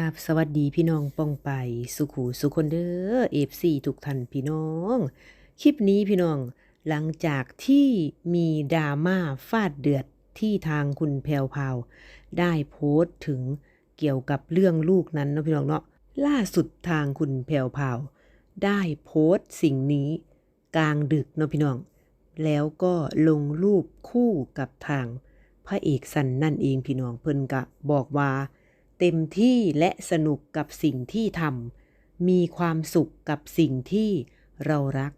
กับสวัสดีพี่น้องป้องไป สุขูสุคนเด้อเอฟซีทุกท่านพี่น้อง คลิปนี้พี่น้องหลังจากที่มีดราม่าฟาดเดือดที่ทางคุณแพวพาวได้โพสต์ถึงเกี่ยวกับเรื่องลูกนั้นเนาะพี่น้องเนาะล่าสุดทางคุณแพวพาวได้โพสต์สิ่งนี้กลางดึกเนาะพี่น้อง แล้วก็ลงรูปคู่กับทางพระเอกสันนั่นเองพี่น้องเพิ่นกะบอกว่า เต็มที่และสนุกกับสิ่งที่ทำมีความสุขกับสิ่งที่เรารัก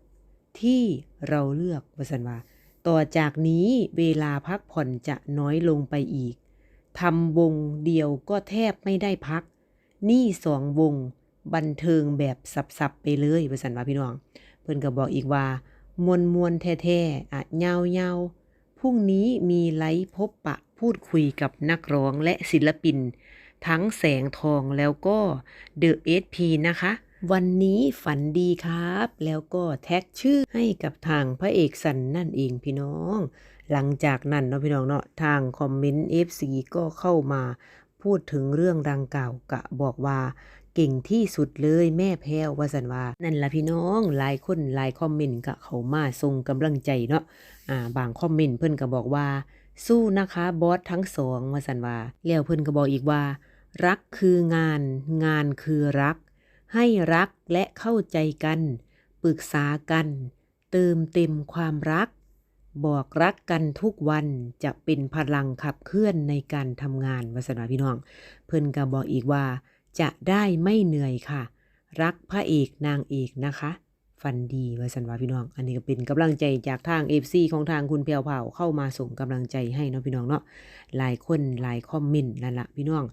ที่เราเลือกวสันว่า ต่อจากนี้เวลาพักผ่อนจะน้อยลงไปอีกทำวงเดียวก็แทบไม่ได้พัก นี่สองวงบันเทิงแบบสับๆไปเลยวสันว่าพี่น้อง เพิ่นก็บอกอีกว่ามวลมวลแท้ๆอะเงาเงาพรุ่งนี้มีไลฟ์พบปะพูดคุยกับนักร้องและศิลปิน ทั้งแสงทองแล้วก็เดอะเอสพีนะคะ วันนี้ฝันดีครับ แล้วก็แท็กชื่อให้กับทางพระเอกสันนั่นเองพี่น้อง หลังจากนั้นเนาะพี่น้องเนาะทางคอมเมนต์ FC ก็เข้ามาพูดถึงเรื่องดังกล่าวกะบอกว่าเก่งที่สุดเลยแม่แพ้ววสันวานั่นละพี่น้องหลายคนหลายคอมเมนต์กะเขามาส่งกำลังใจเนาะอ่าบางคอมเมนต์เพิ่อนก็บอกว่า สู้นะคะบอสทั้งสองวสันวาแล้วเพิ่อนก็บอกอีกว่า รักคืองาน งานคือรัก ให้รักและเข้าใจกัน ปรึกษากัน เติมเต็มความรัก บอกรักกันทุกวันจะเป็นพลังขับเคลื่อนในการทำงานวาสนาพี่น้อง เพิ่นก็บอกอีกว่า จะได้ไม่เหนื่อยค่ะ รักพระเอกนางเอกนะคะ ฟันดีวาสันวาพี่น้อง อันนี้ก็เป็นกำลังใจจากทาง FC ของทางคุณแพรวเผาเข้ามาส่งกำลังใจให้เนาะพี่น้องเนาะหลายคนหลายคอมเมนต์นั่นละพี่น้อง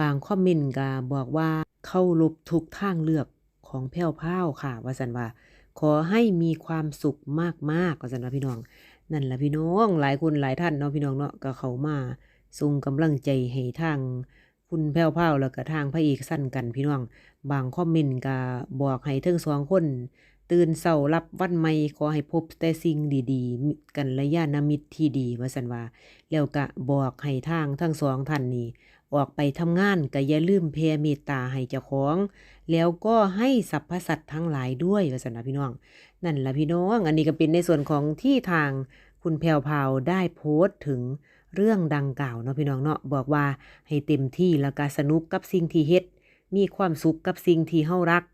บางคอมเมนต์ก็บอกว่าเข้ารบทุกทางเลือกของแพ้วพราค่ะว่าสันว่า ขอให้มีความสุขมากๆว่าสันว่าพี่น้อง นั่นแหละพี่น้องหลายคนหลายท่านเนาะพี่น้องเนาะก็เขามาส่งกำลังใจให้ทางคุณแพ้วพราแล้วก็ทางพระเอกสั้นกันพี่น้อง บางคอมเมนต์ก็บอกให้ทั้งสองคน ตื่นเศร้ารับวันใหม่ขอให้พบแต่สิ่งดีๆ กันระยะนามิตรที่ดีว่าสันว่าแล้วก็บอกให้ทางทั้งสองท่านนี้ออกไปทำงานก็อย่าลืมแผ่เมตตาให้เจ้าของ แล้วก็ให้สรรพสัตว์ทั้งหลายด้วยว่าสันนะพี่น้อง นั่นละพี่น้อง อันนี้ก็เป็นในส่วนของที่ทางคุณแพวพราวได้โพสต์ถึงเรื่องดังกล่าวเนาะพี่น้องเนาะบอกว่าให้เต็มที่แล้วก็สนุกกับสิ่งที่เฮ็ดมีความสุขกับสิ่งที่เฮารัก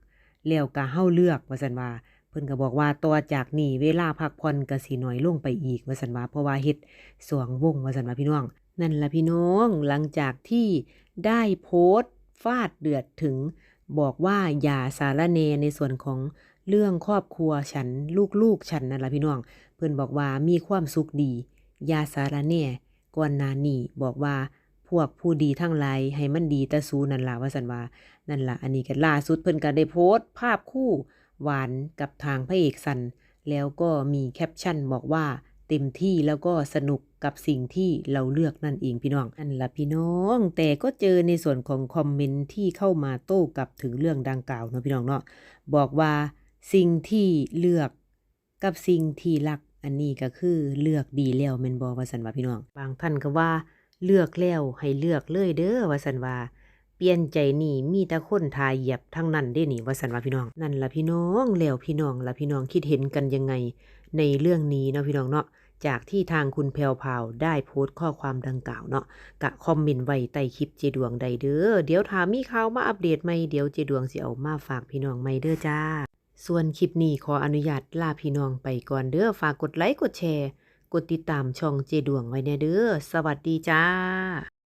แล้วก็เฮาเลือกว่าสันว่าเพิ่นก็บอกว่าต่อจากนี้เวลาพักผ่อนก็สิน้อยลงไปอีกว่าสันว่าเพราะว่าเฮ็ดสวงวงว่าสันว่าพี่น้อง นั่นละพี่น้องหลังจากที่ได้โพสต์ฟาดเดือดถึง บอกว่าอย่าสารเนในส่วนของเรื่องครอบครัวฉันลูกๆฉันนั่นละพี่น้อง เพิ่นบอกว่ามีความสุขดีอย่าสารเนก่อนหน้านี้บอกว่า พวกผู้ดีทั้งหลายให้มันดีแต่สูนั่นล่ะว่าสันว่า นั่นล่ะ อันนี้ก็ล่าสุดเพิ่นก็ได้โพสต์ภาพคู่หวานกับทางพระเอกสัน แล้วก็มีแคปชั่นบอกว่าเต็มที่แล้วก็สนุกกับสิ่งที่เราเลือกนั่นเองพี่น้องนั่นล่ะพี่น้อง แต่ก็เจอในส่วนของคอมเมนต์ที่เข้ามาโต้กลับถึงเรื่องดังกล่าวเนาะพี่น้องเนาะบอกว่าสิ่งที่เลือกกับสิ่งที่รักอันนี้ก็คือเลือกดีแล้วแมนบ่ว่าซั่นว่าพี่น้อง บางท่านก็ว่า เลือกแล้วให้เลือกเลยเด้อว่าซั่นว่าเปลี่ยนใจนี่มีแต่คนทายเหยียบทั้งนั้นเด้นี่ว่าสันว่าพี่น้อง นั่นละพี่น้องแล้วพี่น้องละพี่น้องคิดเห็นกันยังไง ในเรื่องนี้เนาะพี่น้องเนาะจากที่ทางคุณแพรวพาวได้โพสต์ข้อความดังกล่าวเนาะกะคอมเมนต์ไว้ใต้คลิปเจดวงใดเด้อเดี๋ยวถามมีข่าวมาอัปเดตใหมเดี๋ยวเจดวงสิเอามาฝากพี่น้องใหมเด้อจ้า ส่วนคลิปนี้ขออนุญาตลาพี่น้องไปก่อนเด้อฝากกดไลค์กดแชร์ กดติดตามช่องเจดวงไว้แน่เด้อ สวัสดีจ้า